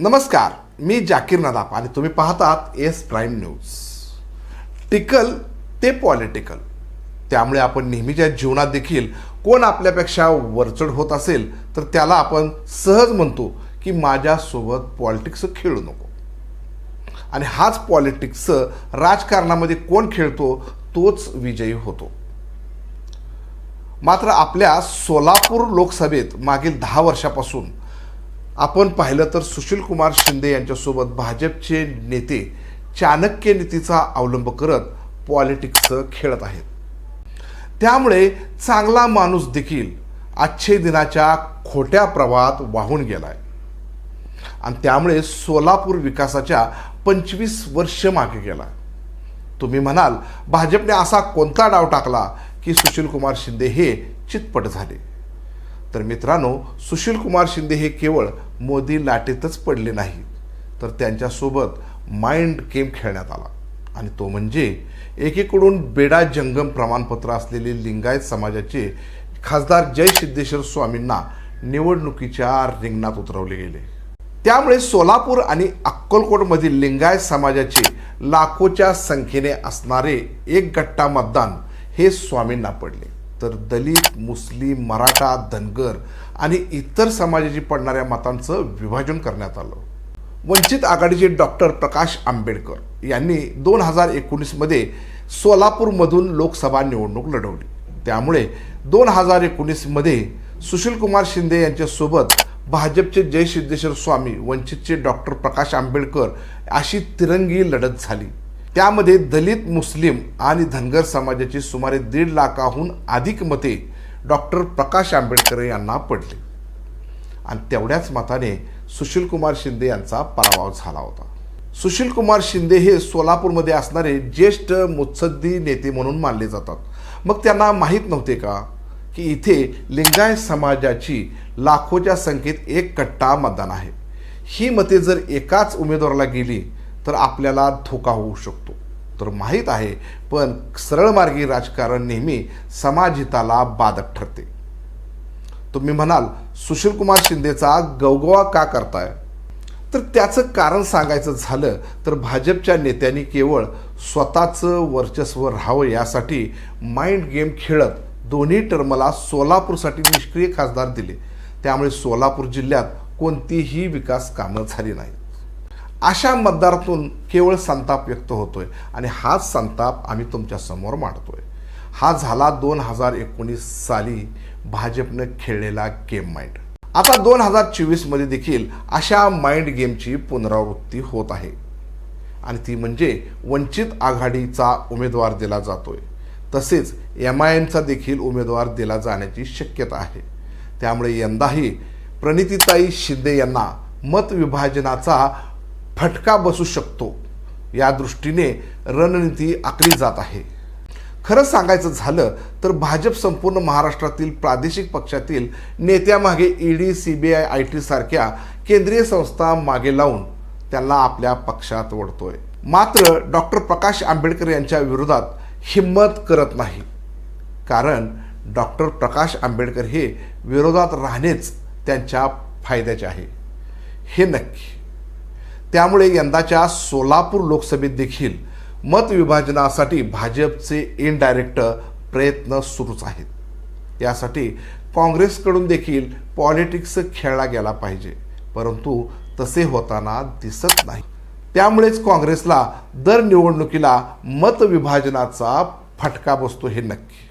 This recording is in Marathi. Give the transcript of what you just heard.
नमस्कार मी जाकीर नदाफ आणि तुम्ही पाहतात एस प्राईम न्यूज. टिकल ते पॉलिटिकल. त्यामुळे आपण नेहमीच्या जीवनात देखील कोण आपल्यापेक्षा वरचढ होत असेल तर त्याला आपण सहज म्हणतो की माझ्यासोबत पॉलिटिक्स खेळू नको. आणि हाच पॉलिटिक्स राजकारणामध्ये कोण खेळतो तोच विजयी होतो. मात्र आपल्या सोलापूर लोकसभेत मागील दहा वर्षापासून आपण पाहिलं तर सुशील कुमार शिंदे यांच्यासोबत भाजपचे नेते चाणक्य नीतीचा अवलंब करत पॉलिटिक्स खेळत आहेत. त्यामुळे चांगला माणूस देखील आजचे दिनाच्या खोट्या प्रवाहात वाहून गेलाय. आणि त्यामुळे सोलापूर विकासाच्या पंचवीस वर्ष मागे गेला तुम्ही म्हणाल भाजपने असा कोणता डाव टाकला की सुशील कुमार शिंदे हे चितपट झाले? तर मित्रांनो सुशील कुमार शिंदे हे केवळ मोदी लाटेतच पडले नाही तर त्यांच्यासोबत माइंड गेम खेळण्यात आला. आणि तो म्हणजे एकीकडून बेडा जंगम प्रमाणपत्र असलेले लिंगायत समाजाचे खासदार जय सिद्धेश्वर स्वामींना निवडणुकीच्या रिंगणात उतरवले गेले. त्यामुळे सोलापूर आणि अक्कलकोटमधील लिंगायत समाजाचे लाखोच्या संख्येने असणारे एक गट्टा मतदान हे स्वामींना पडले. तर दलित मुस्लिम मराठा धनगर आणि इतर समाजाची पडणाऱ्या मतांचं विभाजन करण्यात आलं. वंचित आघाडीचे डॉक्टर प्रकाश आंबेडकर यांनी दोन हजार एकोणीसमध्ये सोलापूरमधून लोकसभा निवडणूक लढवली. त्यामुळे दोन हजार एकोणीसमध्ये सुशीलकुमार शिंदे यांच्यासोबत भाजपचे जय सिद्धेश्वर स्वामी वंचितचे डॉक्टर प्रकाश आंबेडकर अशी तिरंगी लढत झाली. त्यामध्ये दलित मुस्लिम आणि धनगर समाजाची सुमारे दीड लाखाहून अधिक मते डॉक्टर प्रकाश आंबेडकर यांना पडली. आणि तेवढ्याच मताने सुशीलकुमार शिंदे यांचा पराभव झाला होता. सुशीलकुमार शिंदे हे सोलापूरमध्ये असणारे ज्येष्ठ मुत्सद्दी नेते म्हणून मानले जातात. मग त्यांना माहीत नव्हते का की इथे लिंगायत समाजाची लाखोच्या संख्येत एक कट्टा मतदान आहे? ही मते जर एकाच उमेदवाराला गेली तर आपल्याला धोका होऊ शकतो. तर माहीत आहे पण सरळमार्गी राजकारण नेहमी समाजहिताला बाधक ठरते. तुम्ही म्हणाल सुशीलकुमार शिंदेचा गवगवा का करताय? तर त्याचं कारण सांगायचं झालं तर भाजपच्या नेत्यांनी केवळ स्वतःचं वर्चस्व राहावं यासाठी माइंड गेम खेळत दोन्ही टर्मला सोलापूरसाठी निष्क्रिय खासदार दिले. त्यामुळे सोलापूर जिल्ह्यात कोणतीही विकास कामं झाली नाहीत. अशा मतदारातून केवळ संताप व्यक्त होतोय. आणि हाच संताप आम्ही तुमच्यासमोर मांडतोय. हा झाला दोन हजार एकोणीस साली भाजपनं खेळलेला गेम माइंड आता दोन हजार चोवीसमध्ये देखील अशा माइंड गेमची पुनरावृत्ती होत आहे. आणि ती म्हणजे वंचित आघाडीचा उमेदवार दिला जातोय. तसेच एम आय एमचा देखील उमेदवार दिला जाण्याची शक्यता आहे. त्यामुळे यंदाही प्रणितीताई शिंदे यांना मतविभाजनाचा फटका बसू शकतो. या दृष्टीने रणनीती आखली जात आहे. खरं सांगायचं झालं तर भाजप संपूर्ण महाराष्ट्रातील प्रादेशिक पक्षातील नेत्यामागे ईडी आय आय टी सारख्या केंद्रीय संस्था मागे लावून त्यांना आपल्या पक्षात ओढतोय. मात्र डॉक्टर प्रकाश आंबेडकर यांच्या विरोधात हिंमत करत नाही. कारण डॉक्टर प्रकाश आंबेडकर हे विरोधात राहणेच त्यांच्या फायद्याचे आहे. हे नक्की. त्यामुळे यंदाच्या सोलापूर लोकसभेत देखील मतविभाजनासाठी भाजपचे इनडायरेक्ट प्रयत्न सुरूच आहेत. यासाठी काँग्रेसकडून देखील पॉलिटिक्स खेळला गेला पाहिजे. परंतु तसे होताना दिसत नाही. त्यामुळेच काँग्रेसला दर निवडणुकीला मतविभाजनाचा फटका बसतो हे नक्की.